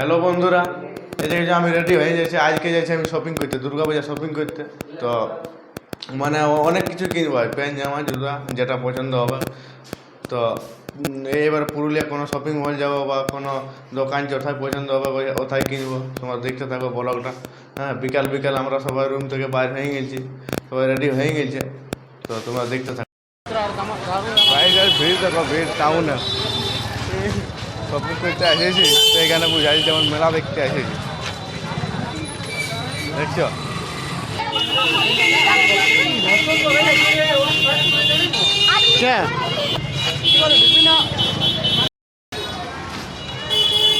Hello বন্ধুরা। এই যে আমি রেডি হয়ে যাচ্ছি। আজকে যাচ্ছি আমি শপিং করতে দুর্গাপূজা শপিং করতে। তো মানে অনেক কিছু কিনবো প্যান্ট জামা জুতা যেটা পছন্দ হবে। তো এবার পুরুলিয়া কোনো শপিং মল যাব বা কোনো দোকান কোথায় পছন্দ হবে ওথায় কিনবো। তোমরা দেখতে থাকো ব্লগটা। হ্যাঁ বিকাল বিকাল আমরা সবাই রুম থেকে বাইরে হয়ে গেছি। সবাই রেডি হয়ে গেছে। তো তোমরা দেখতে থাকো। ভিড় দেখো ভিড় টাউনে শপিং করতে এসেছি তো এখানে বুঝাই যেমন মেলা দেখতে এসেছি দেখছ? হ্যাঁ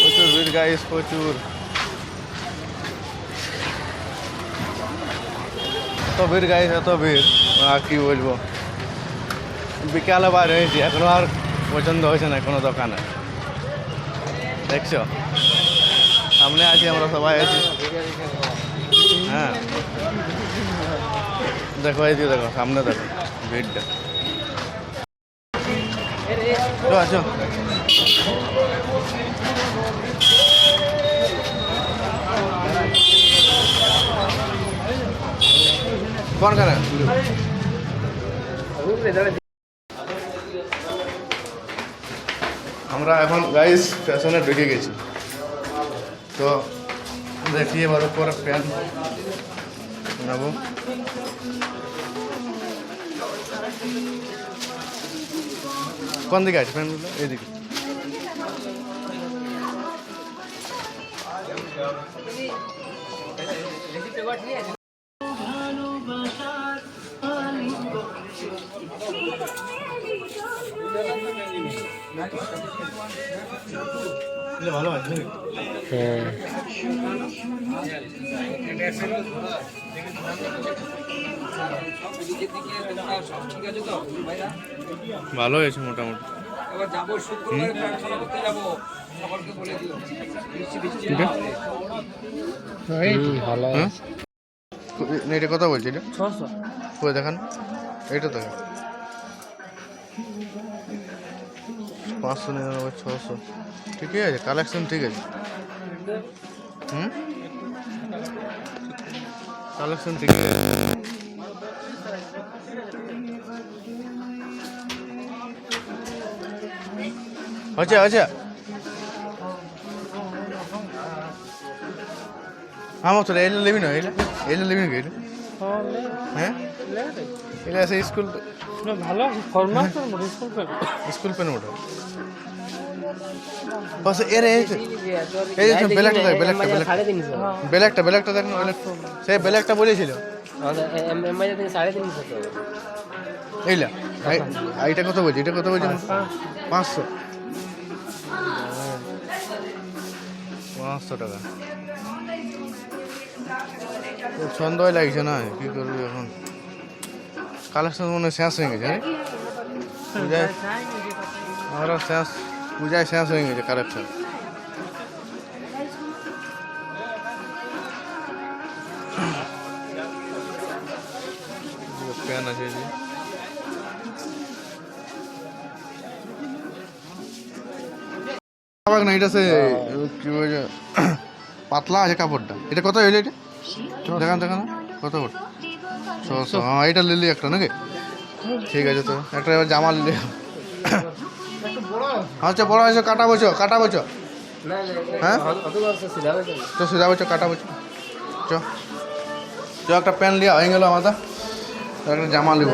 প্রচুর ভিড় গাইস প্রচুর। এত ভিড় গাইস এত ভিড়। আর কি বলব? বিকালে বার হয়েছি এখনও আর পছন্দ হয়েছে না কোনো দোকানে। দেখছ? সামনে আছি আমরা, সবাই আছি। হ্যাঁ। দেখো, এই দেখো, সামনে দেখো, ভিড়টা। চলো আছো? কোন খানে আমরা এখন গাইস ফ্যাশনে ঢুকে গেছি। তো দেখি এবার উপরে প্যান্ট নেব কোন দিকে আছে প্যান্টগুলো এইদিকে। ভালো আছে নাকি? ভালো হয়েছে মোটামুটি। এবার যাব শুক্রবারে প্রার্থনা করতে যাব। সকলকে বলে দিও। বৃষ্টি বৃষ্টি। ভালো হ্যাঁ? এটা কথা বলছি এটা? ছশো। দেখান। এইটা দেখেন। পাঁচশো নিরানব্বই, ছশো। ঠিকই আছে কালেকশন ঠিক আছে। হুম? কালেকশন ঠিক আছে। আচ্ছা আচ্ছা। আমার তো এলে লিবি না, এলে এলে লিবি না হ্যাঁ? এটা আছে স্কুল ভালো ফরমাল স্কুল পেন ওটা বাসের এই যে এই যে ব্ল্যাকটা দেখ ব্ল্যাকটা ব্ল্যাক ব্ল্যাকটা ব্ল্যাকটা দেখ সে ব্ল্যাকটা বলেছিল। এমআই সাড়ে তিনশো তো। এইলা আই- এইটা কত বলছি? এটা কত বলছি? পাঁচশো। পাঁচশো টাকা। খুব ছন্দই লাগছে না কি করবি এখন? কালেকশন মনে শেষ হয়ে গেছে রে? পূজায় শেষ পূজায় শেষ হয়ে গেছে কালেকশন আছে। না এটা সে কি বলছে পাতলা আছে কাপড়টা। এটা কত হইল এটা? দেখান দেখান। কত বড়? ছশো হ্যাঁ এটা লিলি একটা নাকি? ঠিক আছে তো, একটা এবার জামা লিলি। আচ্ছা বড় হয়েছে, কাটা বছো কাটা বছো হ্যাঁ? তো সুধা বছো কাটা বছো চ চ, একটা প্যান্ট লিয়া, হয়ে গেল আমাদের। একটা জামা লিব।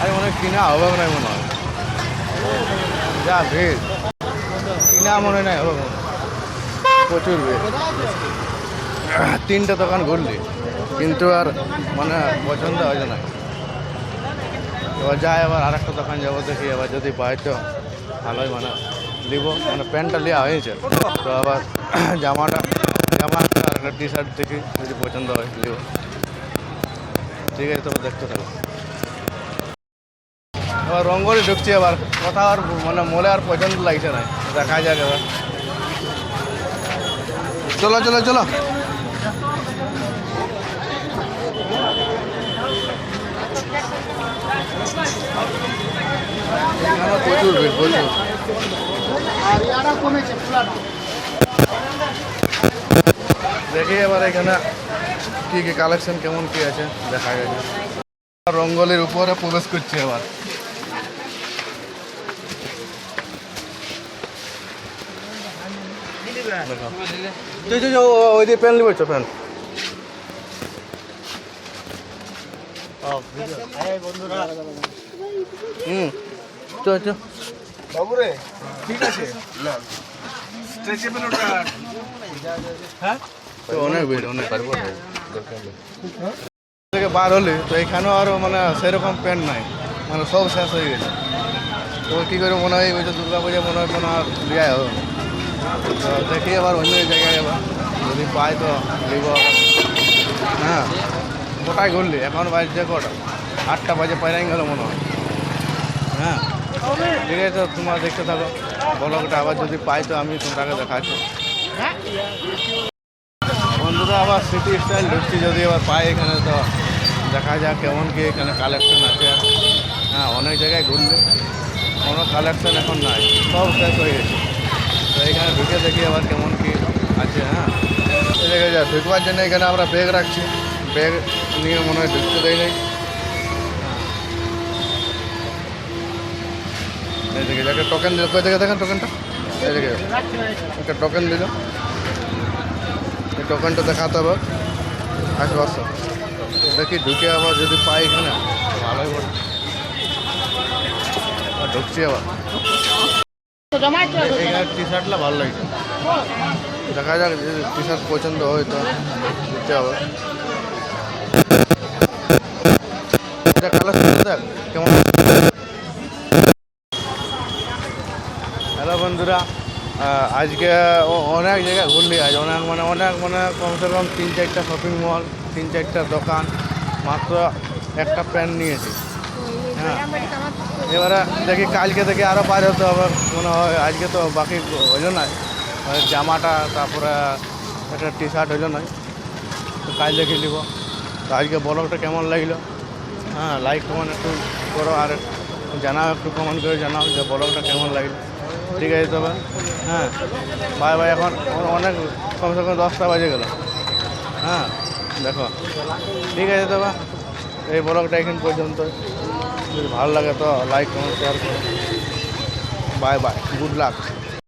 আরে অনেক কিনা হবে না মনে হয়। যা ভিড়। কিনা মনে নাই, হবে প্রচুর ভিড়। তিনটে দোকান ঘুরলি। কিন্তু আর মানে পছন্দ হয়েছে না। এবার যাই আবার আর একটা দোকান যাব দেখি, এবার যদি পাই তো ভালোই মানে নিব। মানে প্যান্টটা নেওয়া হয়েছে। তো আবার জামাটা জামা আর একটা টি শার্ট দেখি, যদি পছন্দ হয় নিব। ঠিক আছে, তবে দেখতে থাকো। এবার রঙ্গলি ঢুকছি এবার। কথা আর মানে মনে আর পছন্দ লাগছে না। দেখা যাক এবার। চলো চলো চলো এখানে প্রচুর ভিড় প্রচুর। দেখি এবার এখানে কি কি কালেকশন কেমন কি আছে দেখা গেছে রঙ্গলির উপরে প্রবেশ করছে এবার। ওই দিয়ে নিবে হুম চো বাবুরে ঠিক আছে। স্ট্রেচেবল ওটা। হ্যাঁ? তো অনেক ভিড় অনেক থেকে বার হলে তো এখানেও আরও মানে সেরকম প্যান্ট নাই। মানে সব শেষ হয়ে গেছে। তো কী করে মনে হয় ওই যে দুর্গা পূজা মনে হয় কোনো আর লিয়াই হবে তো দেখি আবার অন্য জায়গায় এবার। যদি পাই তো নিব হ্যাঁ কোটায় ঘুরলি। এখন বাজছে কটা? আটটা বাজে পাইরাই গেল মনে হ্যাঁ। ঠিক আছে তো তোমরা দেখতে থাকো। ব্লগটা আবার যদি পাই তো আমি তোমরাকে দেখাচ্ছি। বন্ধুরা, আবার সিটি স্টাইল ঢুকছি যদি আবার পাই এখানে, তো দেখা যাক কেমন কি এখানে কালেকশন আছে। হ্যাঁ অনেক জায়গায় ঘুরলে কোনো কালেকশন এখন নাই, সব শেষ হয়ে গেছে। তো এখানে ঢুকে দেখি আবার কেমন কি আছে হ্যাঁ। ঢুকবার জন্য এখানে আমরা ব্যাগ রাখছি। ব্যাগ নিয়ে মনে হয় ঢুকতে দেয় নাই। এই দেখে যাকে টোকেন দিল। কই দেখে দেখেন টোকেনটা এই একটা টোকেন দিল। এই টোকেনটা দেখাতে হবে। আসো দেখি ঢুকে আবার যদি পাই এখানে, ভালোই বলে ঢুকছি আবার। টি শার্টটা ভালো লাগছে। দেখা যাক যদি টি শার্ট পছন্দ হয় তো দিতে হবে। দেখ? বন্ধুরা আজকে অনেক জায়গায় ঘুরলি আজ। অনেক মানে অনেক মানে কমসে কম তিন চারটা শপিং মল তিন চারটা দোকান, মাত্র একটা প্যান্ট নিয়েছি। হ্যাঁ। এবারে দেখি কালকে থেকে আরও পার হতে হবে, মনে হয় আজকে তো বাকি হইল না। জামাটা, তারপরে একটা টি শার্ট হইল না। তো কাল দেখে নিব। তো আজকে ব্লগটা কেমন লাগল? হ্যাঁ লাইক কমেন্ট একটু করো, আর জানাও, একটু কমেন্ট করে জানাও যে ব্লগটা কেমন লাগল। ঠিক আছে, তবে হ্যাঁ। ভাই ভাই, এখন অনেক কমসে কম দশটা বাজে গেল। হ্যাঁ দেখো। ঠিক আছে, তবে এই ব্লগটা এখন পর্যন্ত। যদি ভালো লাগে তো লাইক কমেন্ট শেয়ার করো। Bye bye good luck